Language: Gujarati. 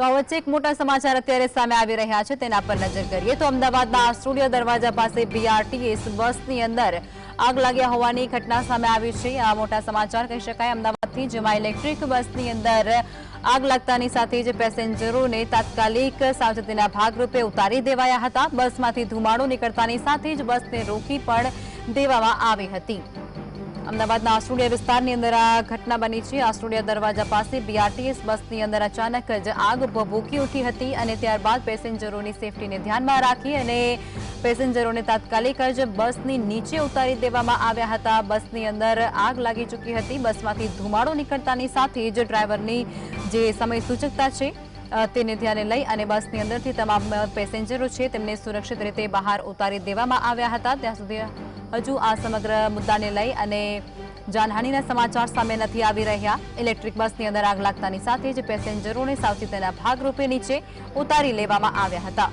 ગોવાચ એક મોટો સમાચાર અત્યારે સામે આવી રહ્યો છે તેના પર નજર કરીએ તો અમદાવાદમાં આસ્ટ્રોલિયા દરવાજા પાસે BRTS બસની અંદર આગ લાગ્યા હોવાની ઘટના સામે આવી છે આ મોટો સમાચાર કહી શકાય અમદાવાદની જેમાં ઇલેક્ટ્રિક બસની અંદર આગ લાગવાની સાથે જ પેસેન્જરોને તાત્કાલિક સુરક્ષિતના ભાગરૂપે ઉતારી દેવાયા હતા બસમાંથી ધુમાડો નીકળવાની સાથે જ બસને રોકી પડ દેવાવા આવી હતી અમદાવાદ નાસુરડિયા વિસ્તારની અંદર આ ઘટના બની છે આસુરડિયા દરવાજા પાસે બીઆરટીએસ બસની અંદર અચાનક જ આગ ભભૂકી ઉઠી હતી અને ત્યારબાદ પેસેન્જરોની સેફ્ટીને ધ્યાન માં રાખી અને પેસેન્જરોને તાત્કાલિક જ બસની નીચે ઉતારી દેવામાં આવ્યા હતા બસની અંદર આગ લાગી ચૂકી હતી બસમાંથી ધુમાડો નીકળતાની સાથે જ ડ્રાઈવરની જે સમય સૂચકતા છે તેને ધ્યાને લઈ અને બસની અંદરથી તમામ પેસેન્જરો છે તેમણે સુરક્ષિત રીતે બહાર ઉતારી દેવામાં આવ્યા હતા ત્યાં સુધી અજુ આ સમગ્ર મુદ્દાને લઈ અને જાનહનીના સમાચાર સામે નથી આવી રહ્યા ઇલેક્ટ્રિક બસની અંદર આગ લાગતાની સાથે જ પેસેન્જરઓને સાવચેતને ભાગરૂપે નીચે ઉતારી લેવામાં આવ્યા હતા